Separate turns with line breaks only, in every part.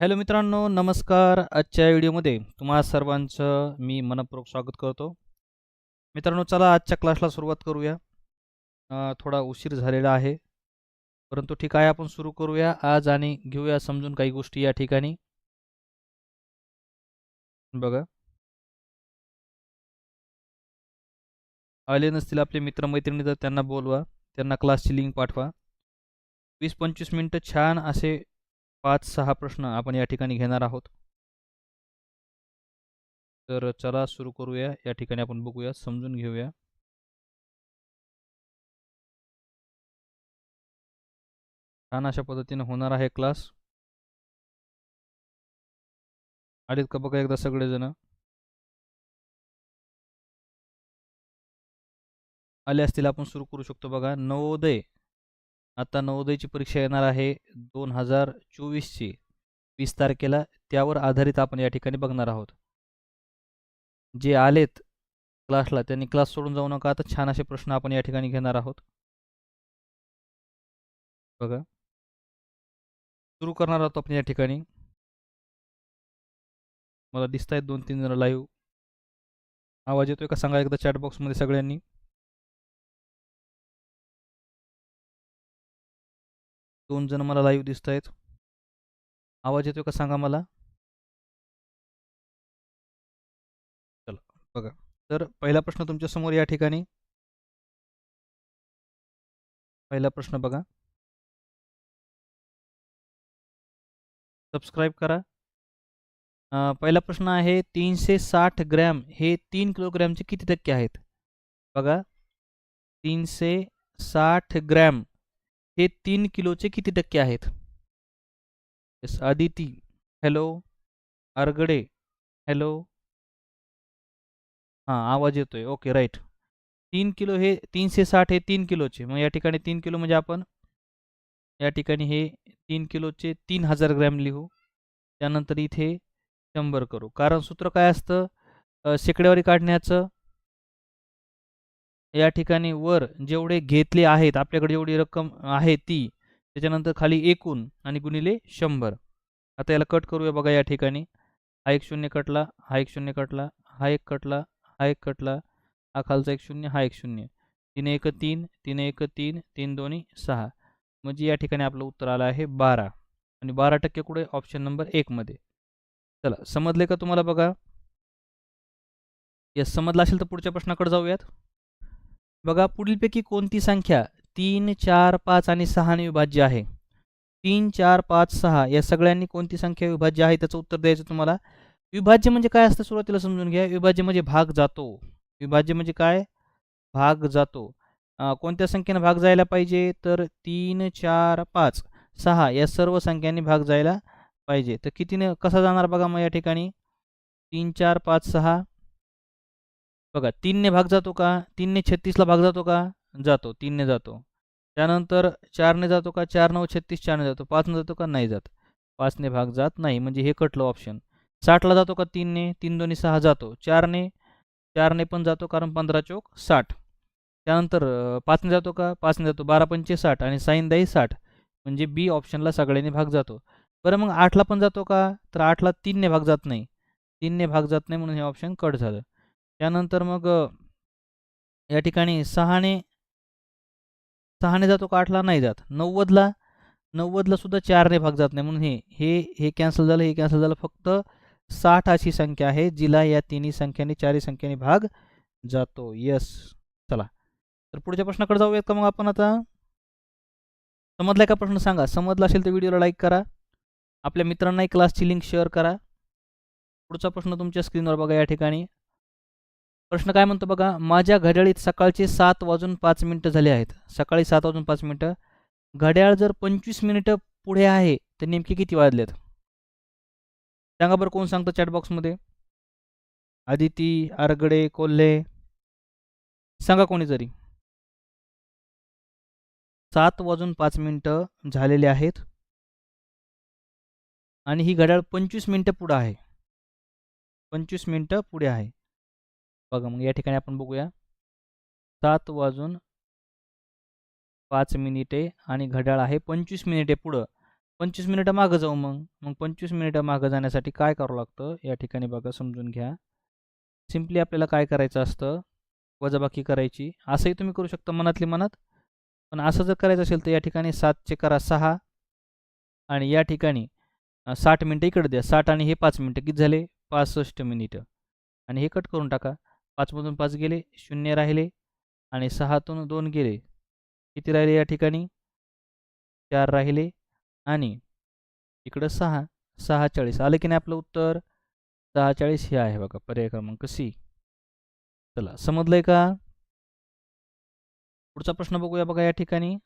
Hello मित्रांनो नमस्कार. आजच्या व्हिडिओमध्ये तुम्हा सर्वांचं मी मनपूर्वक स्वागत करतो. मित्रांनो चला आजच्या क्लासला सुरुवात करूया. थोडा उशीर झालेला आहे. परंतु ठीक आहे आपण सुरू करूया. आज आणि घेऊया समजून काही गोष्टी या ठिकाणी. बघा. आले नसतील आपले मित्रमैत्रिणी तर त्यांना बोलवा. त्यांना क्लासची लिंक पाठवा. वीस पंचवीस मिनटं छान असे पाच सहा प्रश्न आपण या ठिकाणी घेणार आहोत. तर चला सुरू करूया. या ठिकाणी आपण बघूया समजून घेऊया. छान अशा पद्धतीने होणार आहे क्लास. आलीत का बघा एकदा सगळेजण? आले असतील आपण सुरू करू शकतो बघा. नवोदय. आता नवोदयची परीक्षा येणार आहे दोन हजार चोवीसची. वीस तारखेला त्यावर आधारित आपण या ठिकाणी बघणार आहोत. जे आलेत क्लासला त्यांनी क्लास सोडून जाऊ नका. आता छान असे प्रश्न आपण या ठिकाणी घेणार आहोत. बघा. सुरू करणार आहोत आपण या ठिकाणी. मला दिसत आहेत दोन तीन जण लाईव्ह आवाज येतोय का? सांगा एकदा चॅट बॉक्समध्ये सगळ्यांनी. दोन जण मला लाईव्ह दिसत आहेत आवाज येतोय का सांगा मला? चला बघा. तर पहिला प्रश्न तुमच्यासमोर या ठिकाणी. पहिला प्रश्न बघा. सबस्क्राईब करा. पहिला प्रश्न आहे तीनशे साठ ग्रॅम हे तीन किलोग्रॅमचे किती टक्के आहेत? बघा. तीनशे साठ ग्रॅम. हे तीन किलोचे किती टक्के आहेत? Yes Aditi hello Argade hello हां आवाज येतोय. ओके राईट तीन किलो हे तीनशे साठ हे तीन किलोचे. मग या ठिकाणी तीन किलो म्हणजे आपण या ठिकाणी हे तीन किलोचे तीन हजार ग्रॅम लिहू. त्यानंतर इथे शंभर करू. कारण सूत्र काय असतं? अ, शेकड्यावारी काढण्याचं या ठिकाणी वर जेवढे घेतले आहेत आपल्याकडे जेवढी रक्कम आहे ती त्याच्यानंतर खाली एकूण आणि गुणिले शंभर. आता याला कट करूया बघा या ठिकाणी. हा एक शून्य कटला हा एक शून्य कटला हा एक कटला हा एक कटला हा खालचा एक शून्य हा एक शून्य. तीन एक तीन तीन एक तीन तीन दोन्ही सहा. म्हणजे या ठिकाणी आपलं उत्तर आलं आहे बारा. आणि बारा टक्के कुठे? ऑप्शन नंबर एकमध्ये चला समजले का तुम्हाला बघा? या समजलं असेल तर पुढच्या प्रश्नाकडे जाऊयात. बघा पुढीलपैकी कोणती संख्या तीन चार पाच आणि सहाने विभाज्य आहे? तीन चार पाच सहा या सगळ्यांनी कोणती संख्या विभाज्य आहे? त्याचं उत्तर द्यायचं तुम्हाला. विभाज्य म्हणजे काय असतं? सुरुवातीला समजून घ्या. विभाज्य म्हणजे भाग जातो. विभाज्य म्हणजे काय? भाग जातो. कोणत्या संख्येनं भाग जायला पाहिजे? तर तीन चार पाच सहा या सर्व संख्यांनी भाग जायला पाहिजे. तर कितीने कसा जाणार बघा मग या ठिकाणी? तीन चार पाच सहा बघा तीनने भाग जातो का? तीनने छत्तीसला भाग जातो का? जातो तीनने जातो. त्यानंतर चारने जातो का? चार नऊ छत्तीस चारने जातो. पाचने जातो का? नाही जात. पाचने भाग जात नाही म्हणजे हे कटलं ऑप्शन साठला जातो का? तीनने. तीन दोन्ही सहा जातो. चारने चारने पण जातो कारण पंधरा चौक साठ. त्यानंतर पाचने जातो का? पाचने जातो. बारा पंचे साठ आणि साईन दाई साठ. म्हणजे बी ऑप्शनला सगळ्यांनी भाग जातो. बरं मग आठला पण जातो का? तर आठला तीनने भाग जात नाही. तीनने भाग जात नाही म्हणून हे ऑप्शन कट झालं. त्यानंतर मग या ठिकाणी सहाने सहाने जातो का आठला? नाही जात. नव्वदला नव्वदला सुद्धा चारने भाग जात नाही. म्हणून हे हे हे कॅन्सल झालं हे कॅन्सल झालं. फक्त साठ अशी संख्या आहे जिला या तिन्ही संख्यांनी चारही संख्याने भाग जातो. यस चला. तर पुढच्या प्रश्नाकडे जाऊयात का मग आपण आता? समजला का प्रश्न? सांगा. समजला असेल तर व्हिडिओला लाईक करा. आपल्या मित्रांनाही क्लासची लिंक शेअर करा. पुढचा प्रश्न तुमच्या स्क्रीनवर बघा या ठिकाणी. प्रश्न काय म्हणतो बघा माझ्या घड्याळीत सकाळचे सात वाजून पाच मिनटं झाले आहेत. सकाळी सात वाजून पाच मिनटं. घड्याळ जर पंचवीस मिनिटं पुढे आहे तर नेमके किती वाजलेत? सांगा बरं कोण सांगतं चॅटबॉक्समध्ये आदिती आरगडे कोल्हे. सांगा कोणी जरी. सात वाजून पाच मिनटं झालेले आहेत. आणि ही घड्याळ पंचवीस मिनटं पुढं आहे. पंचवीस मिनटं पुढे आहे. बघा मग या ठिकाणी आपण बघूया. सात वाजून पाच मिनिटे आणि घड्याळ आहे पंचवीस मिनिटे पुढं. पंचवीस मिनिटं मागं जाऊ मग. मग पंचवीस मिनिटं मागं जाण्यासाठी काय करावं लागतं? या ठिकाणी बघा समजून घ्या. सिम्पली आपल्याला काय करायचं असतं? वजाबाकी करायची. असंही तुम्ही करू शकता मनातली मनात. पण असं जर करायचं असेल तर या ठिकाणी सातचे करा सहा. आणि या ठिकाणी साठ मिनटं इकडे द्या. साठ आणि हे पाच मिनटं किती झाले? पासष्ट मिनिटं. आणि हे कट करून टाका. पाचमधून पाच गेले शून्य राहिले आणि सहातून दोन गेले. किती राहिले या ठिकाणी? चार राहिले आणि इकडं सहा सहा चाळीस आलं की नाही आपलं उत्तर? सहा चाळीस हे आहे बघा पर्याय क्रमांक सी. चला समजलंय का? पुढचा प्रश्न बघूया बघा या ठिकाणी.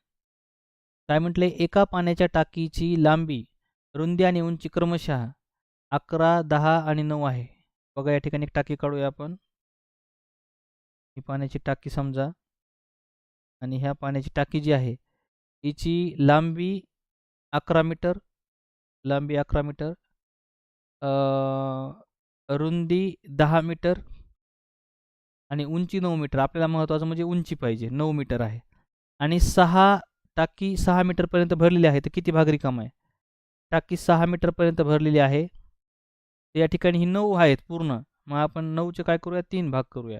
काय म्हटले? एका पाण्याच्या टाकीची लांबी रुंदी आणि उंची क्रमशः अकरा दहा आणि नऊ आहे. बघा या ठिकाणी एक टाकी काढूया आपण. ही पाण्याची टाकी समजा. आणि ह्या पाण्याची टाकी जी आहे हिची लांबी अकरा मीटर लांबी अकरा मीटर रुंदी दहा मीटर आणि उंची नऊ मीटर. आपल्याला महत्त्वाचं म्हणजे उंची पाहिजे नऊ मीटर आहे. आणि सहा टाकी सहा मीटरपर्यंत भरलेली आहे तर किती भाग रिकाम आहे? टाकी सहा मीटरपर्यंत भरलेली आहे. या ठिकाणी ही नऊ आहेत पूर्ण. मग आपण नऊचे काय करूया? तीन भाग करूया.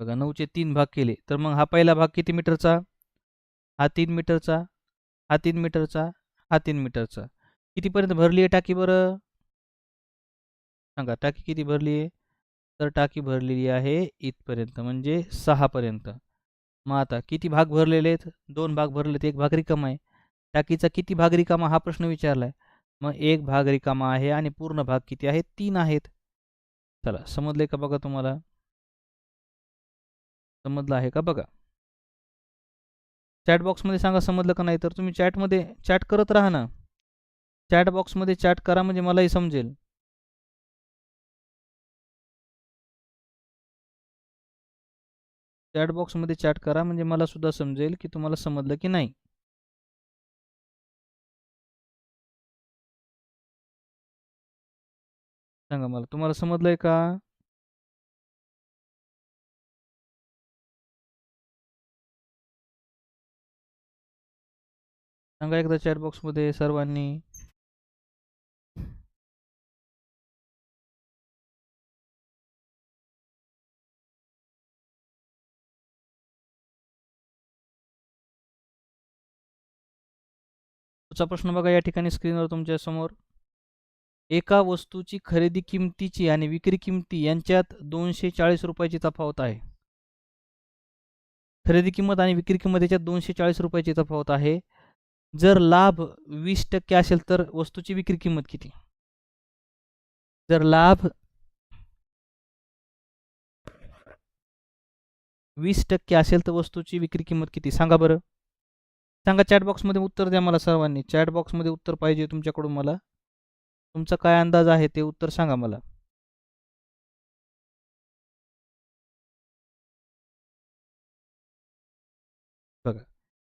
बघा नऊचे तीन भाग केले. तर मग हा पहिला भाग किती मीटरचा? हा तीन मीटरचा हा तीन मीटरचा हा तीन मीटरचा. कितीपर्यंत भरली आहे टाकी बरं? सांगा टाकी किती भरली आहे? तर टाकी भरलेली आहे इथपर्यंत म्हणजे सहापर्यंत. मग आता किती भाग भरलेले आहेत? दोन भाग भरले एक भाग रिकामा आहे. टाकीचा किती भाग रिकामा हा प्रश्न विचारला आहे मग एक भाग रिकामा आहे आणि पूर्ण भाग किती आहे? तीन आहेत. चला समजले का बघा तुम्हाला? समजलं आहे का बघा? चॅट बॉक्समध्ये सांगा समजलं का नाही? तर तुम्ही चॅटमध्ये चॅट करत राहा ना. चॅट बॉक्समध्ये चॅट करा म्हणजे मलाही समजेल. चॅट बॉक्समध्ये चॅट करा म्हणजे मला सुद्धा समजेल की तुम्हाला समजलं की नाही. सांगा मला तुम्हाला समजलंय का? सांगा एकदा चॅट बॉक्समध्ये सर्वांनी. पुढचा प्रश्न बघा या ठिकाणी स्क्रीनवर तुमच्यासमोर. एका वस्तूची खरेदी किमतीची आणि विक्री किमती यांच्यात दोनशे चाळीस रुपयाची तफावत आहे. खरेदी किंमत आणि विक्री किंमत याच्यात दोनशे चाळीस रुपयाची तफावत आहे. जर लाभ वीस टक्के असेल तर वस्तूची विक्री किंमत किती? जर लाभ वीस टक्के असेल तर वस्तूची विक्री किंमत किती? सांगा बरं. सांगा चॅट बॉक्समध्ये उत्तर द्या मला सर्वांनी. चॅट बॉक्समध्ये उत्तर पाहिजे तुमच्याकडून मला. तुमचा काय अंदाज आहे ते उत्तर सांगा मला.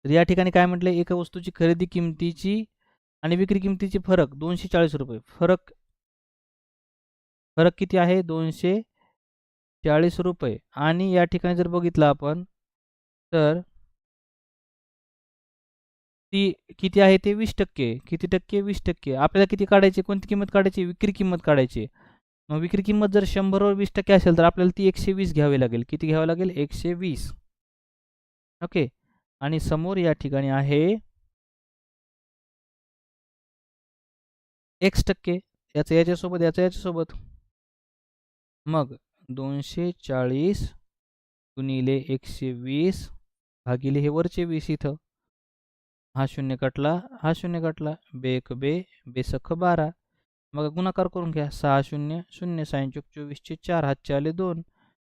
तर या ठिकाणी काय म्हटलं एका वस्तूची खरेदी किमतीची आणि विक्री किमतीची फरक दोनशे चाळीस रुपये. फरक फरक किती आहे? दोनशे चाळीस रुपये. आणि या ठिकाणी जर बघितलं आपण तर ती किती आहे? ते वीस टक्के. किती टक्के? वीस टक्के. आपल्याला किती काढायची? कोणती किंमत काढायची? विक्री किंमत काढायची. मग विक्री किंमत जर शंभरवर वीस टक्के असेल तर आपल्याला ती एकशे वीस घ्यावी लागेल. किती घ्यावं लागेल? एकशे वीस ओके. आणि समोर या ठिकाणी आहे एक्स टक्के. याचं याच्यासोबत याचं याच्यासोबत. मग दोनशे चाळीस गुणिले एकशे वीस भागिले हे वरचे वीस इथं. हा शून्य कटला हा शून्य कटला. बेक बे बेसख बारा. मग गुणाकार करून घ्या. सहा शून्य शून्य सायंचुक चोवीसचे चार हातचे आले दोन.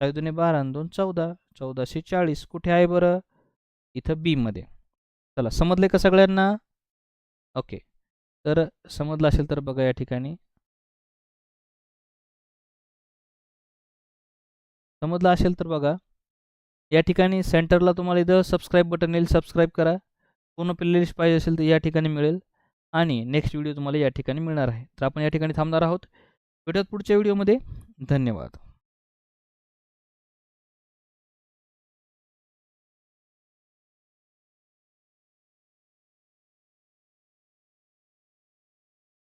साय दोन्ही बारा दोन चौदा. चौदाशे चाळीस. कुठे आहे बरं? इथं बीमध्ये चला समजले का सगळ्यांना? ओके तर समजलं असेल तर बघा या ठिकाणी. समजलं असेल तर बघा. या ठिकाणी सेंटरला तुम्हाला इथं सबस्क्राईब बटन येईल. सबस्क्राईब करा. पूर्ण प्लेलिस्ट पाहिजे असेल तर या ठिकाणी मिळेल. आणि नेक्स्ट व्हिडिओ तुम्हाला या ठिकाणी मिळणार आहे. तर आपण या ठिकाणी थांबणार आहोत. भेटत पुढच्या व्हिडिओमध्ये धन्यवाद.